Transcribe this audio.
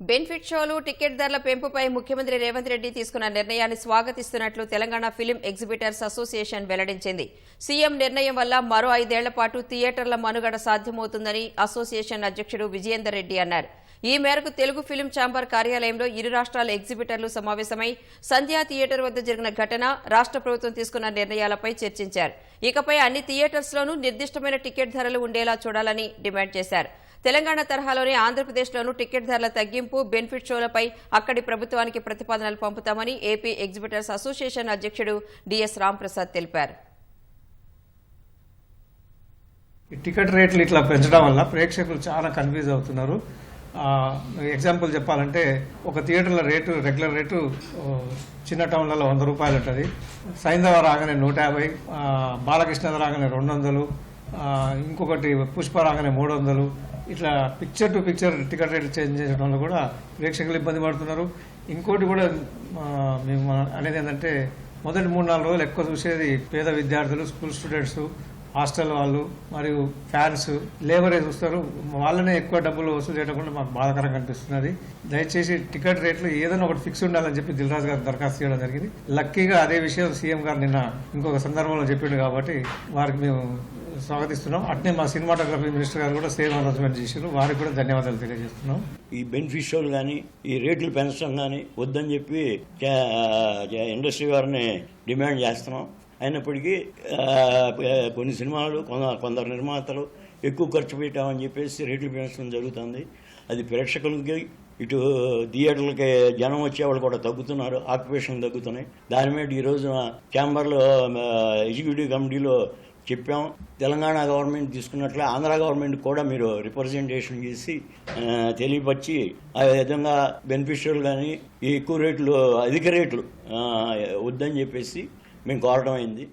Benefit షోలు ticket ధరల పెంపుపై ముఖ్యమంత్రి రేవంత్ రెడ్డి తీసుకున్న నిర్ణయాన్ని స్వాగతిస్తున్నట్లు తెలంగాణ ఫిలిం ఎగ్జిబిటర్స్ అసోసియేషన్ వెల్లడించింది. సీఎం నిర్ణయం వల్ల మరో ఐదేళ్ళ పాటు థియేటర్ల మనుగడ సాధ్యమవుతుందని అసోసియేషన్ అధ్యక్షుడు విజయేందర్ రెడ్డి అన్నారు. ఈ మేరకు తెలుగు ఫిలిం ఛాంబర్ కార్యాలయంలో ఇరు రాష్ట్రాల ఎగ్జిబిటర్లు సమావేశమై సంధ్యా థియేటర్ వద్ద జరిగిన ఘటన రాష్ట్ర ప్రభుత్వం తీసుకున్న నిర్ణయాలపై చర్చించారు. ఇకపై అన్ని థియేటర్స్లోనూ నిర్దిష్టమైన టికెట్ ధరలు ఉండేలా చూడాలని డిమాండ్ చేశారు. తెలంగాణ తరహాలోనే ఆంధ్రప్రదేశ్లోనూ టికెట్ ధరల తగ్గింపు బెనిఫిట్ షోలపై అక్కడి ప్రభుత్వానికి ప్రతిపాదనలు పంపుతామని ఏపీ ఎగ్జిబిటర్స్ అసోసియేషన్ అధ్యక్షుడు డిఎస్ రాంప్రసాద్ తెలిపారు. ఈ టికెట్ రేట్లు ఇట్లా పెంచడం వల్ల ప్రేక్షకులు చాలా కన్ఫ్యూజ్ అవుతున్నారు. ఎగ్జాంపుల్ చెప్పాలంటే ఒక థియేటర్ల రేటు రెగ్యులర్ రేటు చిన్న టౌన్లలో వంద రూపాయలు ఉంటుంది. సైంధవ రాగానే నూట యాభై బాలకృష్ణ రాగానే రెండు వందలు ఇంకొకటి పుష్ప రాగానే మూడు వందలు. ఇట్లా పిక్చర్ టు పిక్చర్ టికెట్ రేట్లు చేంజ్ చేయడం వల్ల కూడా ప్రేక్షకులు ఇబ్బంది పడుతున్నారు. ఇంకోటి కూడా మేము అనేది ఏంటంటే మొదటి మూడు నాలుగు రోజులు ఎక్కువ చూసేది పేద విద్యార్థులు స్కూల్ స్టూడెంట్స్ హాస్టల్ వాళ్ళు మరియు ఫ్యాన్స్ లేబరే చూస్తారు. వాళ్ళనే ఎక్కువ డబ్బులు వసూలు చేయడం మాకు బాధాకరంగా అనిపిస్తున్నది. దయచేసి టికెట్ రేట్లు ఏదైనా ఒకటి ఫిక్స్ ఉండాలని చెప్పి దిల్రాజ్ గారు దరఖాస్తు చేయడం జరిగింది. లక్కీగా అదే విషయం సీఎం గారు నిన్న ఇంకొక సందర్భంలో చెప్పిండు కాబట్టి వారికి మేము స్వాగతిస్తున్నాం. అట్నే మా సినిమాటోగ్రఫీ మినిస్టర్ గారు కూడా సేమ్ అనౌన్స్మెంట్ చేశారు. వారికి కూడా ధన్యవాదాలు తెలియజేస్తున్నాం. ఈ బెనిఫిషియల్ కానీ ఈ రేట్లు పెంచడం కానీ వద్దని చెప్పి ఇండస్ట్రీ వారిని డిమాండ్ చేస్తున్నాం. అయినప్పటికీ కొన్ని సినిమాలు కొందరు నిర్మాతలు ఎక్కువ ఖర్చు పెట్టామని చెప్పేసి రేట్లు పెంచడం జరుగుతుంది. అది ప్రేక్షకులకి ఇటు థియేటర్లకి జనం వచ్చేవాళ్ళు కూడా తగ్గుతున్నారు ఆక్యుపేషన్ తగ్గుతున్నాయి. దాని మీద ఈ రోజున ఛాంబర్లో ఎగ్జిక్యూటివ్ కమిటీలో చెప్పాం. తెలంగాణ గవర్నమెంట్ తీసుకున్నట్లే ఆంధ్ర గవర్నమెంట్ కూడా మీరు రిప్రజెంటేషన్ చేసి తెలియపరిచి ఆ విధంగా బెనిఫిషియల్ కానీ ఎక్కువ రేట్లు అధిక రేట్లు వద్దని చెప్పేసి మేము కోరడం అయింది.